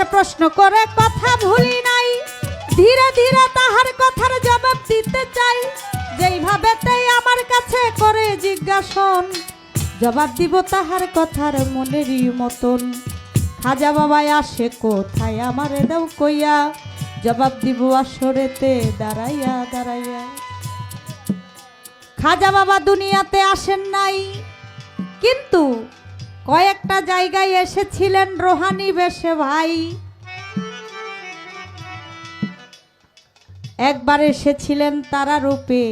সে প্রশ্ন করে, কথা ভুলি নাই। ধীরে ধীরে তাহার কথার জবাব দিতে চাই। যেইভাবে তাই আমার কাছে করে জিজ্ঞাসন, জবাব দিব তাহার কথার মনেরই মতন। খাজা বাবাই আসে কোথায় আমার দাও কইয়া, জবাব দিব আসরেতে দাঁড়াইয়া দাঁড়াইয়া। খাজা বাবা দুনিয়াতে আসেন নাই, কিন্তু কয়েকটা জায়গায় এসেছিলেন রোহানি বেশে ভাই। একবার এসেছিলেন তারা রূপে।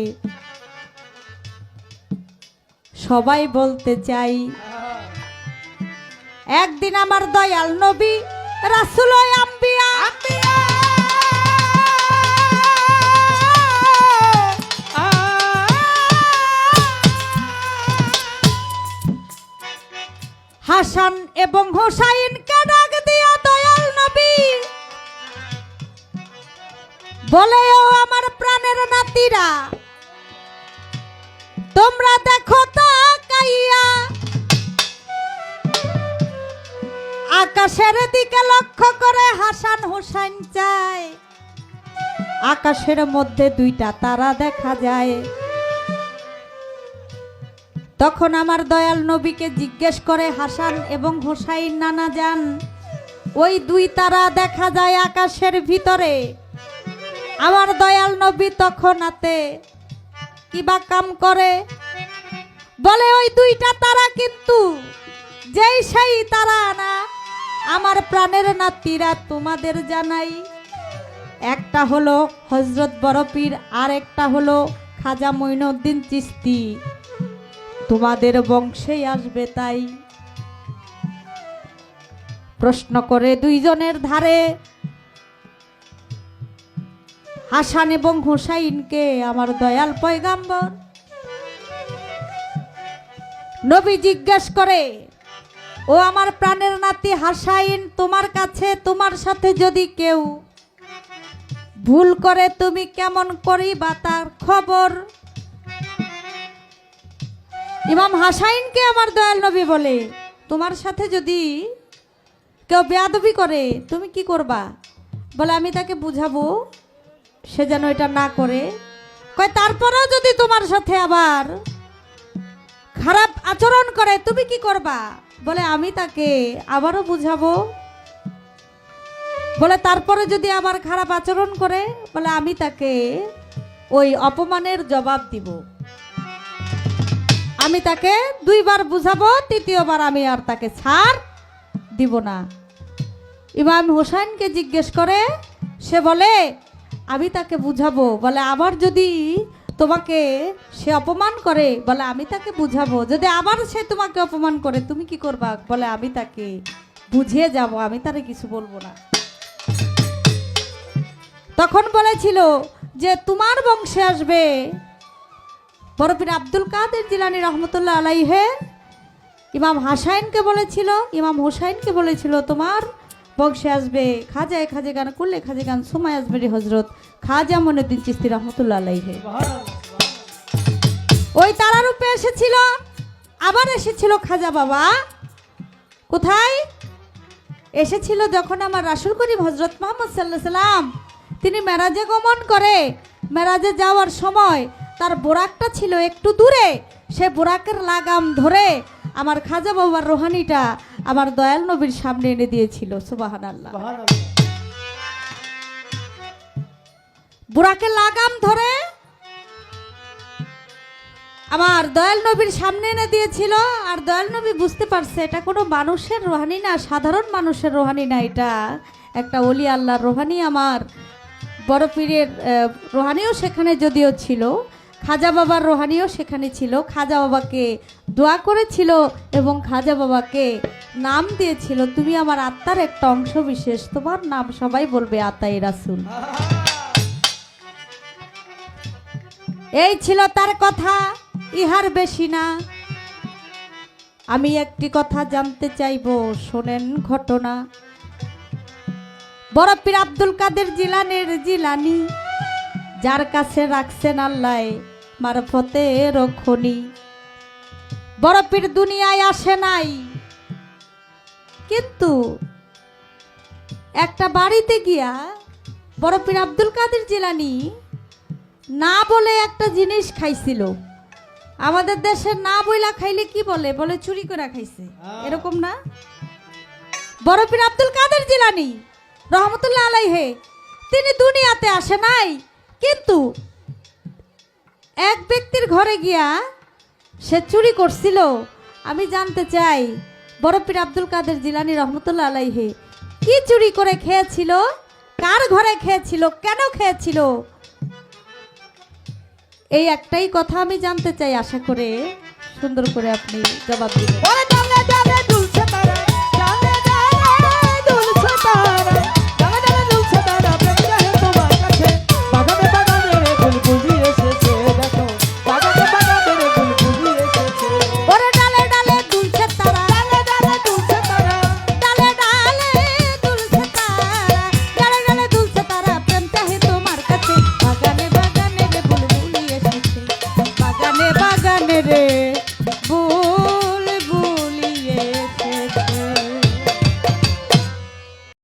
সবাই বলতে চাই, একদিন আমার দয়াল নবী রাসুল আম্বিয়া এবং হোসাইনকে ডাক দিয়া দয়াল নবী? বলে, ও আমার প্রাণের নাতিরা, তোমরা দেখো তাকাইয়া। আকাশের দিকে লক্ষ্য করে হাসান হোসাইন চায়। আকাশের মধ্যে দুইটা তারা দেখা যায়। তখন আমার দয়াল নবীকে জিজ্ঞেস করে, হাসান এবং হোসাইন নানা যান, ওই দুই তারা দেখা যায় আকাশের ভিতরে। আমার দয়াল নবী তখন হাতে কিবা কাম করে? বলে, ওই দুইটা তারা কিন্তু, যেই সেই তারা না, আমার প্রাণের নাতিরা তোমাদের জানাই। একটা হলো হজরত বরফির আর একটা হলো খাজা মঈনুদ্দিন চিস্তি। তোমাদের বংশেই আসবে তাই। প্রশ্ন করে দুইজনের ধারে, হাসান এবং হুসাইনকে আমার দয়াল পয়গাম্বর। নবী জিজ্ঞেস করে, ও আমার প্রাণের নাতি হাসাইন, তোমার কাছে, তোমার সাথে যদি কেউ ভুল করে, তুমি কেমন করিবা তার খবর? ইমাম হাসাইনকে আমার দয়াল নবী বলে, তোমার সাথে যদি কেউ বেয়াদবি করে, তুমি কি করবা? বলে, আমি তাকে বুঝাবো, সে যেন এটা না করে। কয়, তারপরেও যদি তোমার সাথে আবার খারাপ আচরণ করে, তুমি কি করবা? বলে, আমি তাকে আবারও বুঝাবো। বলে, তারপরে যদি আবার খারাপ আচরণ করে, বলে, আমি তাকে ওই অপমানের জবাব দিব। আমি তাকে দুইবার বুঝাবো, তৃতীয়বার আমি আর তাকে ছাড় দিব না। ইমাম হোসেনকে জিজ্ঞেস করে, সে বলে, আমি তাকে বুঝাবো। বলে, আবার যদি তোমাকে সে অপমান করে? বলে, আমি তাকে বুঝাবো। যদি আবার সে তোমাকে অপমান করে, তুমি কি করবা? বলে, আমি তাকে বুঝিয়ে যাব, আমি তারে কিছু বলব না। তখন বলেছিল যে, তোমার বংশে আসবে বরফির আব্দুল কাদের জিলানি রহমতুল্লাহ আলাইহে ইমাম হাসাইনকে বলেছিল, ইমাম হোসাইনকে বলেছিল, তোমার বংশে আসবে খাজা খাজে গান করলে খাজে গান, সময় আসবে রে হজরত খাজা মনুদ্দিন চিস্তি রহমতুল্লাহ আলাইহে। ওই তারা রূপে এসেছিল, আবার এসেছিল খাজা বাবা। কোথায়? এসেছিল যখন আমার রাসুল করিম হজরত মোহাম্মদ সাল্লাহ সাল্লাম তিনি মেরাজে গমন করে, মেরাজে যাওয়ার সময় তার বোরাকটা ছিল একটু দূরে। সে বোরাকের লাগাম ধরে আমার খাজা বাবার রোহানিটা আমার দয়াল নবীর সামনে এনে দিয়েছিল সুবাহান আল্লাহ বুড়াকে লাগাম ধরে আমার দয়াল নবীর সামনে এনে দিয়েছিল, আর দয়াল নবী বুঝতে পারছে এটা কোনো মানুষের রোহানি না, সাধারণ মানুষের রোহানি না এটা। একটা অলি আল্লাহর রোহানি আমার বড় পীরের রোহানিও সেখানে যদিও ছিল। খাজা বাবার রোহানিও সেখানে ছিল। খাজা বাবাকে দোয়া করেছিল এবং খাজা বাবাকে নাম দিয়েছিল, তুমি আমার আত্মার একটা অংশ বিশেষ। তোমার নাম সবাই বলবে, আতাই রাসুল। এই ছিল তার কথা, ইহার বেশি না। আমি একটি কথা জানতে চাইব, শোনেন ঘটনা। বরফির আব্দুল কাদের জিলানের জিলানি যার কাছে রাখছেন আল্লাহ মারফতে রক্ষণী। বরফির দুনিয়ায় আসে নাই। কিন্তু একটা বাড়িতে গিয়া বড় পীর আব্দুল কাদের জিলানি না বলে একটা জিনিস খাইছিল। আমাদের দেশে না বইলা খাইলে কি বলে? বলে চুরি করে খাইছে। এরকম না? বড় পীর আব্দুল কাদের জিলানি রহমতুল্লাহ আলাইহে তিনি দুনিয়াতে আসে নাই। কিন্তু এক ব্যক্তির ঘরে গিয়া সে চুরি করছিল। আমি জানতে চাই বড় পীর আব্দুল কাদের জিলানি রহমতুল্লাহ আলাইহে কি চুরি করে খেয়েছিল? কার ঘরে খেয়েছিল? কেন খেয়েছিল? এই একটাই কথা আমি জানতে চাই, আশা করে সুন্দর করে আপনি জবাব দিবেন। রে